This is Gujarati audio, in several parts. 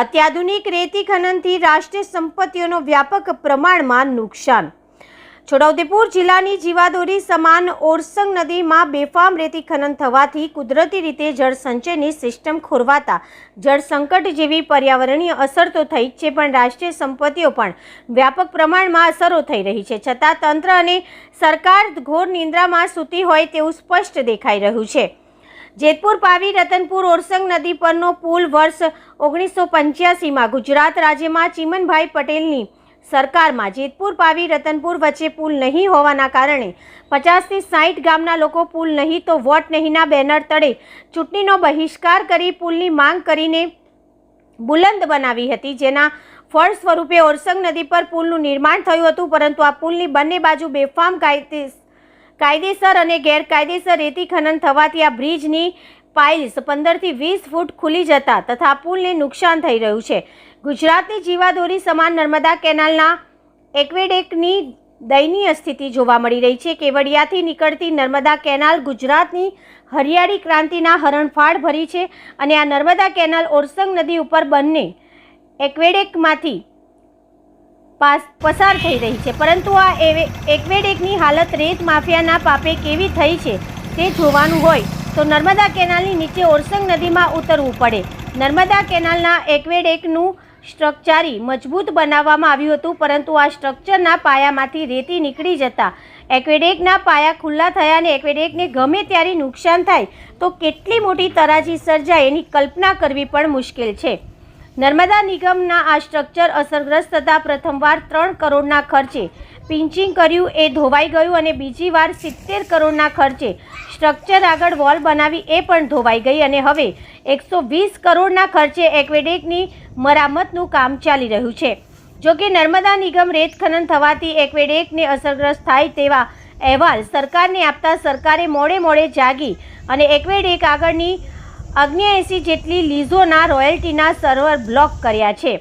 અત્યાધુનિક રેતી ખનનથી રાષ્ટ્રીય સંપત્તિઓનો વ્યાપક પ્રમાણમાં નુકસાન. છોટાઉદેપુર જિલ્લાની જીવાદોરી સમાન ઓરસંગ નદીમાં બેફામ રેતી ખનન થવાથી કુદરતી રીતે જળ સંચયની સિસ્ટમ ખોરવાતા જળ સંકટ જેવી પર્યાવરણીય અસર તો થઈ જ છે, પણ રાષ્ટ્રીય સંપત્તિઓ પણ વ્યાપક પ્રમાણમાં અસરો થઈ રહી છે. છતાં તંત્ર અને સરકાર ઘોર નિંદ્રામાં સૂતી હોય તેવું સ્પષ્ટ દેખાઈ રહ્યું છે. જેતપુર પાવી રતનપુર ઓરસંગ નદી પરનો પુલ વર્ષ ઓગણીસો પંચ્યાસીમાં ગુજરાત રાજ્યમાં ચીમનભાઈ પટેલની સરકારમાં જેતપુર પાવી રતનપુર વચ્ચે પુલ નહીં હોવાના કારણે પચાસથી સાઠ ગામના લોકો પુલ નહીં તો વોટ નહીંના બેનર તળે ચૂંટણીનો બહિષ્કાર કરી પુલની માંગ કરીને બુલંદ બનાવી હતી. જેના ફળ સ્વરૂપે ઓરસંગ નદી પર પુલનું નિર્માણ થયું હતું, પરંતુ આ પુલની બંને બાજુ બેફામ કાયદે કાયદેસર અને ગેરકાયદેસર રેતી ખનન થવાથી આ બ્રિજની પાઇલ્સ પંદરથી વીસ ફૂટ ખુલી જતા તથા પુલને નુકસાન થઈ રહ્યું છે. ગુજરાતની જીવાદોરી સમાન નર્મદા કેનાલના એક્વેડેકની દયનીય સ્થિતિ જોવા મળી રહી છે. કેવડિયાથી નીકળતી નર્મદા કેનાલ ગુજરાતની હરિયાળી ક્રાંતિના હરણફાળ ભરી છે અને આ નર્મદા કેનાલ ઓરસંગ નદી ઉપર બંને એક્વેડેકમાંથી પાસ પસાર થઈ રહી છે. પરંતુ આ એક્વેડેકની હાલત રેત માફિયાના પાપે કેવી થઈ છે તે જોવાનું હોય તો નર્મદા કેનાલની નીચે ઓરસંગ નદીમાં ઉતરવું પડે. નર્મદા કેનાલના એક્વેડેકનું સ્ટ્રક્ચરી મજબૂત બનાવવામાં આવ્યું હતું, પરંતુ આ સ્ટ્રક્ચરના પાયામાંથી રેતી નીકળી જતા. એક્વેડેકના પાયા ખુલ્લા થયા અને એક્વેડેકને ગમે ત્યારે નુકસાન થાય તો કેટલી મોટી તરાજી સર્જાય એની કલ્પના કરવી પણ મુશ્કેલ છે. નર્મદા નિગમના આ સ્ટ્રક્ચર અસરગ્રસ્ત થતાં પ્રથમવાર ત્રણ કરોડના ખર્ચે પિંચિંગ કર્યું, એ ધોવાઈ ગયું અને બીજી વાર સિત્તેર કરોડના ખર્ચે સ્ટ્રક્ચર આગળ વોલ બનાવી એ પણ ધોવાઈ ગઈ અને હવે એકસો વીસ કરોડના ખર્ચે એક્વેડેકની મરામતનું કામ ચાલી રહ્યું છે. જોકે નર્મદા નિગમ રેત ખનન થવાથી એક્વેડેકને અસરગ્રસ્ત થાય તેવા અહેવાલ સરકારને આપતા સરકારે મોડે મોડે જાગી અને એક્વેડેક આગળની અગ્નિએંસી જેટલી લીઝોના રોયલ્ટીના સર્વર બ્લોક કર્યા છે.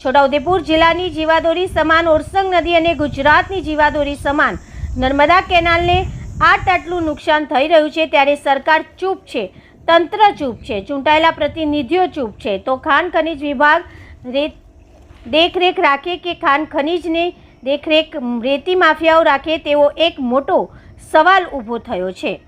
છોટાઉદેપુર જિલ્લાની જીવાદોરી સમાન, ઓરસંગ નદી અને ગુજરાતની જીવાદોરી સમાન. નર્મદા કેનાલને આટ આટલું નુકસાન થઈ રહ્યું છે ત્યારે સરકાર ચૂપ છે, તંત્ર ચૂપ છે, ચૂંટાયેલા પ્રતિનિધિઓ ચૂપ છે. તો ખાન ખનિજ વિભાગ રેત દેખરેખ રાખે કે ખાન ખનિજને દેખરેખ રેતી માફિયાઓ રાખે તેવો એક મોટો સવાલ ઊભો થયો છે.